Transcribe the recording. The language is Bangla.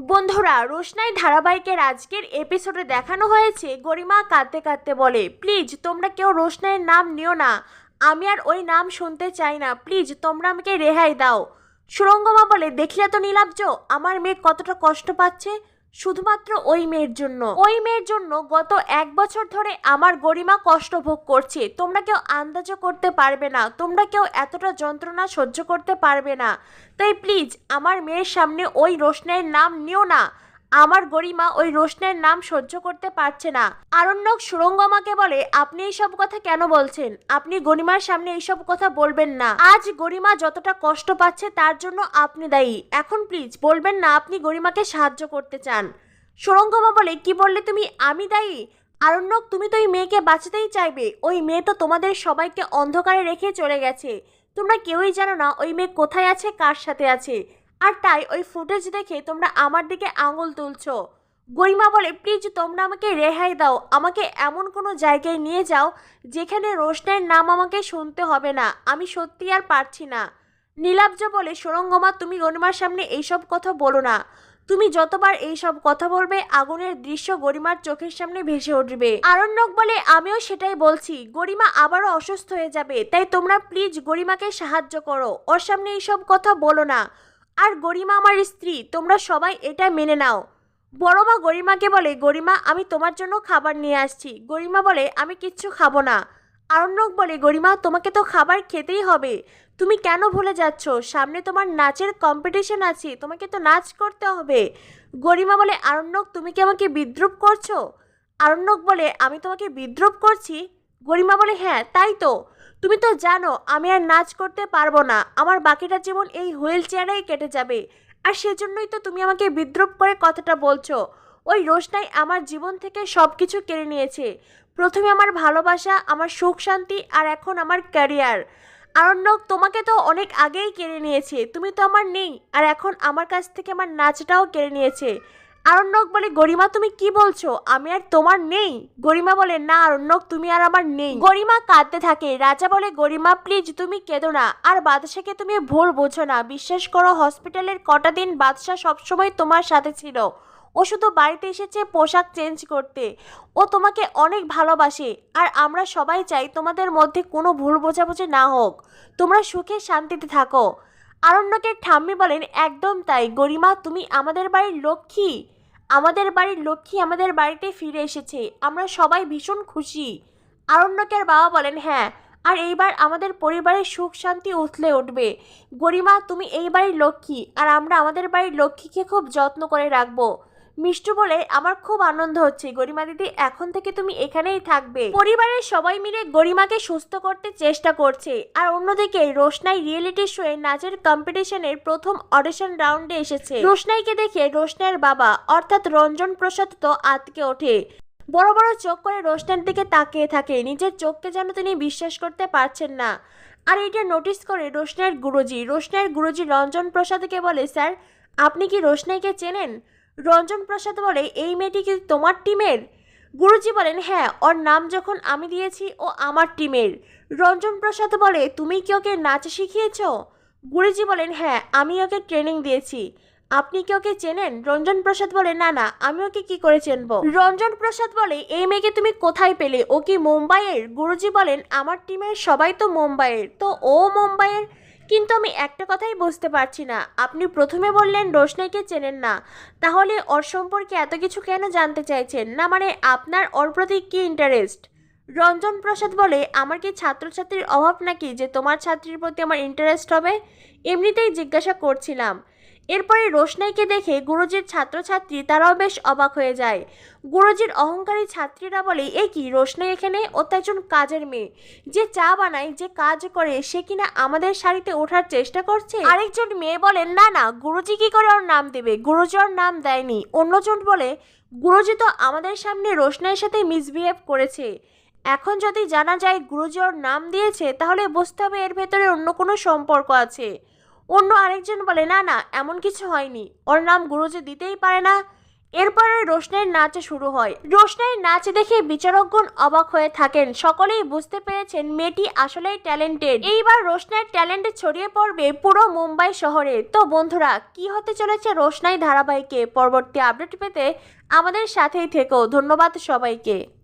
বন্ধুরা, রোশনাই ধারাবাহিকের আজকের এপিসোডে দেখানো হয়েছে গরিমা কাঁদতে কাঁদতে বলে। প্লিজ, তোমরা কেউ রোশনাইয়ের নাম নিও না। আমি আর ওই নাম শুনতে চাই না। প্লিজ, তোমরা আমাকে রেহাই দাও। সুরঙ্গমা বলে, দেখলে তো নীলাব্জ, আমার মেয়ে কতটা কষ্ট পাচ্ছে? শুধুমাত্র ওই মেয়ের জন্য। ওই মেয়ের জন্য গত এক বছর ধরে আমার গরিমা কষ্ট ভোগ করছে। তোমরা কেউ আন্দাজও করতে পারবে না। তোমরা কেউ এতটা যন্ত্রণা সহ্য করতে পারবে না। তাই প্লিজ আমার মেয়ের সামনে ওই রোশনের নাম নিও না। আমার গরিমা ওই রোশনের নাম সহ্য করতে পারছে না। আরণ্যক সুরঙ্গমাকে বলে, আপনি এইসব কথা কেন বলছেন? আপনি গরিমার সামনে এইসব কথা বলবেন না। আজ গরিমা যতটা কষ্ট পাচ্ছে তার জন্য আপনি দায়ী। এখন প্লিজ বলবেন না আপনি গরিমাকে সাহায্য করতে চান। সুরঙ্গমা বলে, কি বললে তুমি? আমি দায়ী? আরণ্যক, তুমি তো ওই মেয়েকে বাঁচাতেই চাইবে। ওই মেয়ে তো তোমাদের সবাইকে অন্ধকারে রেখে চলে গেছে। তোমরা কেউই জানো না ওই মেয়ে কোথায় আছে, কার সাথে আছে। আর তাই ওই ফুটেজ দেখে তোমরা আমার দিকে আঙুল তুলছো। গরিমা বলে প্লিজ তোমরা আমাকে রেহাই দাও। আমাকে এমন কোনো জায়গায় নিয়ে যাও যেখানে রোশনের নাম আমাকে শুনতে হবে না। আমি সত্যি আর পারছি না। নীলাব্জ বলে, সুরঙ্গমা, তুমি গরিমার সামনে এইসব কথা বলো না। তুমি যতবার এইসব কথা বলবে, আগুনের দৃশ্য গরিমার চোখের সামনে ভেসে উঠবে। আরণ্যক বলে, আমিও সেটাই বলছি। গরিমা আবারও অসুস্থ হয়ে যাবে। তাই তোমরা প্লিজ গরিমাকে সাহায্য করো। ওর সামনে এইসব কথা বলো না। আর গরিমা আমার স্ত্রী, তোমরা সবাই এটা মেনে নাও। বড় মা গরিমাকে বলে, গরিমা, আমি তোমার জন্য খাবার নিয়ে আসছি। গরিমা বলে, আমি কিচ্ছু খাব না। আরণ্যক বলে, গরিমা, তোমাকে তো খাবার খেতেই হবে। তুমি কেন ভুলে যাচ্ছ? সামনে তোমার নাচের কম্পিটিশন আছে, তোমাকে তো নাচ করতে হবে। গরিমা বলে, আরণ্যক, তুমি কি আমাকে বিদ্রুপ করছ? আরণ্যক বলে, আমি তোমাকে বিদ্রুপ করছি? গরিমা বলে হ্যাঁ তাই তো। তুমি তো জানো, আমি আর নাচ করতে পারব না। আমার বাকিটা জীবন এই হুইল চেয়ারেই কেটে যাবে। আর সেজন্যই তো তুমি আমাকে বিদ্রুপ করে কথাটা বলছো। ওই রোশনাই আমার জীবন থেকে সব কিছু কেড়ে নিয়েছে। প্রথমে আমার ভালোবাসা, আমার সুখ শান্তি আর এখন আমার ক্যারিয়ার। আরণ্যক, তোমাকে তো অনেক আগেই কেড়ে নিয়েছে। তুমি তো আমার নেই, আর এখন আমার কাছ থেকে আমার নাচটাও কেড়ে নিয়েছে। আরণ্যক বলে, গরিমা, তুমি কি বলছো? আমি আর তোমার নেই। গরিমা বলে, না, আরণ্যক, তুমি আর আমার নেই। গরিমা কাঁদতে থাকে। রাজা বলে, গরিমা প্লিজ তুমি কেঁদো না। আর বাদশাকে তুমি ভুল বোঝো না। বিশ্বাস করো, হসপিটালের কটা দিন বাদশা সবসময় তোমার সাথে ছিল। ও শুধু বাড়িতে এসেছে পোশাক চেঞ্জ করতে। ও তোমাকে অনেক ভালোবাসে। আর আমরা সবাই চাই তোমাদের মধ্যে কোনো ভুল বোঝাবুঝি না হোক। তোমরা সুখে শান্তিতে থাকো। আরণ্যকের ঠাম্মি বলেন, একদম তাই। গরিমা, তুমি আমাদের বাড়ির লক্ষ্মী। আমাদের বাড়ির লক্ষ্মী আমাদের বাড়িতে ফিরে এসেছে। আমরা সবাই ভীষণ খুশি। আরণ্যকের বাবা বলেন হ্যাঁ আর এইবার আমাদের পরিবারের সুখ শান্তি উথলে উঠবে। গরিমা, তুমি এই বাড়ির লক্ষ্মী, আর আমরা আমাদের বাড়ির লক্ষ্মীকে খুব যত্ন করে রাখব। মিষ্টু বলে, আমার খুব আনন্দ হচ্ছে। গরিমা দিদি, এখন থেকে তুমি এখানেই থাকবে। পরিবারের সবাই মিলে গরিমাকে সুস্থ করতে চেষ্টা করছে। আর অন্যদিকে, রোশনাই রিয়েলিটি শোয়ে নাচের কম্পিটিশনের প্রথম অডিশন রাউন্ডে এসেছে। রোশনাইকে দেখে রোশনাইয়ের বাবা, অর্থাৎ রঞ্জন প্রসাদ তো আতকে ওঠে। বড় বড় চোখ করে রোশনার দিকে তাকিয়ে থাকে। নিজের চোখকে যেন তিনি বিশ্বাস করতে পারছেন না। আর এটা নোটিস করে রোশনাইয়ের গুরুজি। রোশনাইয়ের গুরুজি রঞ্জন প্রসাদকে বলে, স্যার, আপনি কি রোশনাইকে চেনেন? রঞ্জন প্রসাদ বলে, এই মেয়েটি কি তোমার টিমের? গুরুজি বলেন হ্যাঁ ওর নাম যখন আমি দিয়েছি, ও আমার টিমের। রঞ্জন প্রসাদ বলে, তুমি কি ওকে নাচ শিখিয়েছ? গুরুজি বলেন হ্যাঁ আমি ওকে ট্রেনিং দিয়েছি। আপনি কি ওকে চেনেন? রঞ্জন প্রসাদ বলে, না না, আমি ওকে কি করে চেনবো? রঞ্জন প্রসাদ বলে, এই মেয়েকে তুমি কোথায় পেলে? ও কি মুম্বাইয়ের? গুরুজি বলেন, আমার টিমের সবাই তো মুম্বাইয়ের। তো ও মুম্বাইয়ের? কিন্তু আমি একটা কথাই বুঝতে পারছি না। আপনি প্রথমে বললেন রোশনাইকে চেনেন না। তাহলে ওর সম্পর্কে এত কিছু কেন জানতে চাইছেন? না মানে আপনার ওর প্রতি কী ইন্টারেস্ট রঞ্জন প্রসাদ বলে, আমার কি ছাত্রছাত্রীর অভাব নাকি যে তোমার ছাত্রীর প্রতি আমার ইন্টারেস্ট হবে? এমনিতেই জিজ্ঞাসা করছিলাম। এরপরে রোশনাইকে দেখে গুরুজির ছাত্রছাত্রী তারাও বেশ অবাক হয়ে যায়। গুরুজির অহংকারী ছাত্রীরা বলে, এ কি, রোশনাই এখানে? ও তো একজন কাজের মেয়ে। যে চা বানায়, যে কাজ করে, সে কিনা আমাদের শাড়িতে ওঠার চেষ্টা করছে? আরেকজন মেয়ে বলেন না না, গুরুজি কি করে ওর নাম দেবে? গুরুজি ওর নাম দেয়নি। অন্যজন বলে, গুরুজি তো আমাদের সামনে রোশনাইয়ের সাথে মিসবিহেভ করেছে। এখন যদি জানা যায় গুরুজি ওর নাম দিয়েছে, তাহলে বুঝতে হবে এর ভেতরে অন্য কোনো সম্পর্ক আছে। অন্য আরেকজন বলে, না না, এমন কিছু হয়নি। ওর নাম গুরুজি দিতেই পারে না। এরপরে রোশনের নাচ শুরু হয়। রোশনাইয়ের নাচ দেখে বিচারকগণ অবাক হয়ে থাকেন। সকলেই বুঝতে পেরেছেন মেয়েটি আসলেই ট্যালেন্টেড। এইবার রোশনের ট্যালেন্ট ছড়িয়ে পড়বে পুরো মুম্বাই শহরে। তো বন্ধুরা, কি হতে চলেছে রোশনাই ধারাবাহিকে? পরবর্তী আপডেট পেতে আমাদের সাথেই থেকো। ধন্যবাদ সবাইকে।